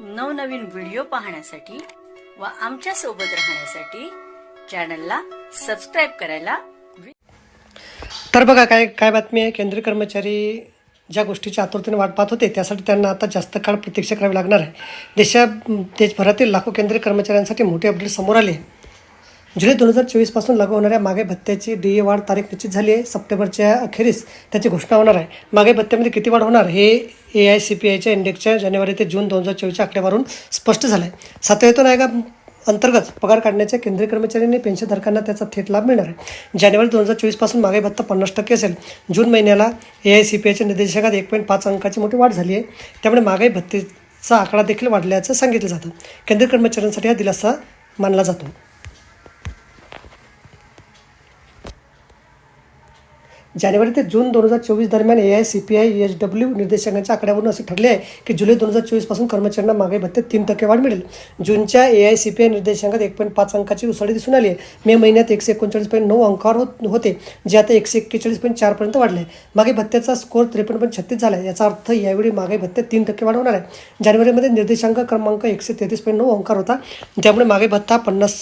नवनवीन व्हिडिओ पाहण्यासाठी व आमच्यासोबत राहण्यासाठी चॅनलला सबस्क्राईब करायला तर बघा काय काय बातमी आहे? केंद्रीय कर्मचारी ज्या गोष्टीची आतुरतेने वाट पाहत होते त्यासाठी त्यांना आता जास्त काळ प्रतीक्षा करावी लागणार आहे. देशा देशभरातील लाखो केंद्रीय कर्मचाऱ्यांसाठी मोठे अपडेट समोर आले जुलै दोन हजार चोवीसपासून लागू होणाऱ्या मागे भत्त्याची डी ए वाढ तारीख निश्चित झाली आहे. सप्टेंबरच्या अखेरीस त्याची घोषणा होणार आहे. मागे भत्त्यामध्ये किती वाढ होणार हे ए आय सी पी आयच्या इंडेक्सच्या जानेवारी ते जून दोन हजार चोवीसच्या आकड्यावरून स्पष्ट झालं आहे सातवेतून आयोगा अंतर्गत पगार काढण्याच्या केंद्रीय कर्मचाऱ्यांनी पेन्शनधारकांना त्याचा थेट लाभ मिळणार आहे. जानेवारी दोन हजार चोवीसपासून मागे भत्ता पन्नास टक्के असेल. जून महिन्याला ए आय सी पी आयच्या निर्देशकात एक पॉईंट पाच अंकाची मोठी वाढ झाली आहे. त्यामुळे महागाई भत्तेचा आकडा देखील वाढल्याचं सांगितलं जातं. केंद्रीय कर्मचाऱ्यांसाठी हा दिलासा मानला जातो. जानेवारी ते जून दोन हजार चोवीस दरम्यान A I C P I H W निर्देशांकाच्या आकड्यावरून असे ठरले आहे की जुलै दोन हजार चोवीसपासून कर्मचाऱ्यांना मागे भत्ते तीन टक्के वाढ मिळेल. जूनच्या A I C P I निर्देशांकात एक पॉईंट पाच अंकाची उसळी दिसून आली. आहे मे महिन्यात एकशे एकोणचाळीस पॉईंट नऊ अंकावर होत होते जे आता एकशे एक्केचाळीस पॉईंट चारपर्यंत वाढले. मागे भत्त्याचा स्कोर त्रेपन्न पॉईंट छत्तीस झाला आहे याचा अर्थ यावेळी मागे भत्ते तीन टक्के वाढ होणार आहे. जानेवारीमध्ये निर्देशांक क्रमांक एकशे तेहतीस पॉईंट नऊ अंकार होता. त्यामुळे मागे भत्ता पन्नास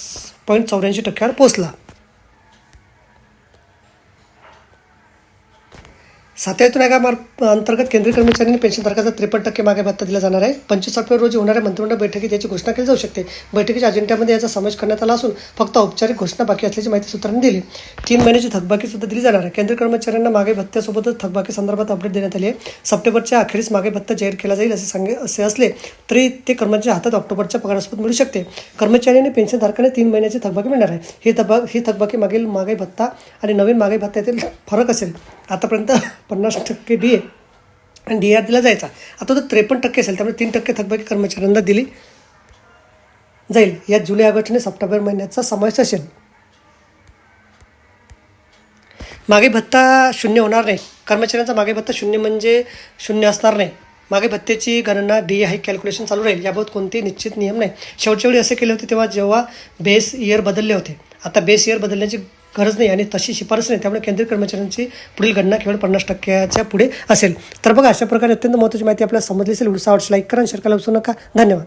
पॉईंट चौऱ्याऐंशी टक्क्यावर पोहोचला. सातव्या आयोगा अंतर्गत केंद्रीय कर्मचाऱ्यांनी पेन्शनधारकाचा त्रेपन्न टक्के मागे भत्ता दिला जाणार आहे. पंचवीस ऑक्टोबर रोजी होणाऱ्या मंत्रिमंडळ बैठकीत याची घोषणा केली जाऊ शकते. बैठकीच्या अजेंड्यामध्ये याचा समावेश करण्यात आला असून फक्त औपचारिक घोषणा बाकी असल्याची माहिती सूत्रांनी दिली. तीन महिन्याची थकबाकी सुद्धा दिली जाणार आहे. केंद्रीय कर्मचाऱ्यांना मागे भत्त्यासोबतच थकबाकी संदर्भात अपडेट देण्यात आली आहे. सप्टेंबरच्या अखेरीस मागे भत्ता जाहीर केला जाईल असे सांगे असे असले तरी ते कर्मचारी हातात ऑक्टोबरच्या पगारासोबत मिळू शकते. कर्मचारी आणि पेन्शनधारकाने तीन महिन्याची थकबाकी मिळणार आहे. ही थकबा ही थकबाकी मागील मागे भत्ता आणि नवीन मागे भत्त्यातील फरक असेल. आतापर्यंत पन्नास टक्के डी ए आणि डी आर दिला जायचा. आता तो त्रेपन्न टक्के असेल त्यामुळे तीन टक्के थकबाकी कर्मचाऱ्यांना दिली जाईल. यात जुलै ऑगस्ट आणि सप्टेंबर महिन्याचा समावेश असेल. मागे भत्ता शून्य होणार नाही. कर्मचाऱ्यांचा मागे भत्ता शून्य म्हणजे शून्य असणार नाही. मागे भत्त्याची गणना डी हाय कॅल्क्युलेशन चालू राहील. याबाबत कोणतेही निश्चित नियम नाही. शेवटच्या वेळी असे केले होते तेव्हा जेव्हा बेस इयर बदलले होते. आता बेस इयर बदलण्याची गरज नाही आणि तशी शिफारस नाही. त्यामुळे केंद्रीय कर्मचाऱ्यांची पुढील गणना केवळ पन्नास टक्क्याच्या पुढे असेल. तर बघा अशा प्रकारे अत्यंत महत्त्वाची माहिती आपल्याला समजली असेल. उत्साह लाईक करा शेअर करायला विसरू नका. धन्यवाद.